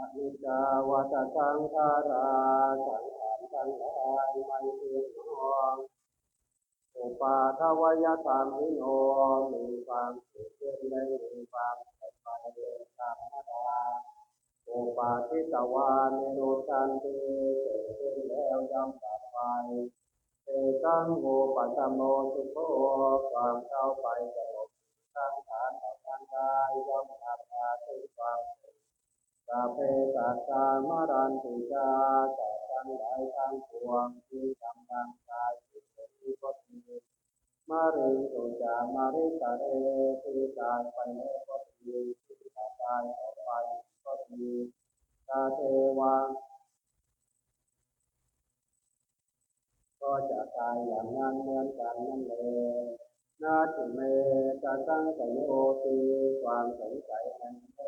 อนิจจาวัตสังขาราสังขารทั้งหลายไม่เที่ยงอุปาทวยธรรมนิโนมีความเกิดขึ้นและมีความแตกไปเป็นธรรมดาอุปาทิตวานิโรจันติเกิดขึ้นแล้วย่อมดับไปเตตังโมปัสสโมสุโขความเข้าไปสงบสังขารของทางกายย่อมดับมาถึง สัพเพสัตตามารันติจาสัตว์ทั้งหลายทั้งปวงที่กำลังกายจิตเป็นที่ก็ดีมาริสุจามาริสะเรที่ตายไปแล้วก็ดีที่ตายออกไปก็ดีตาเทวังก็จะตายอย่างนั้นเหมือนกันนั่นเองนาทิเมตตังสัยโยติความสงสัยนั้นในความตายนิยมนั้น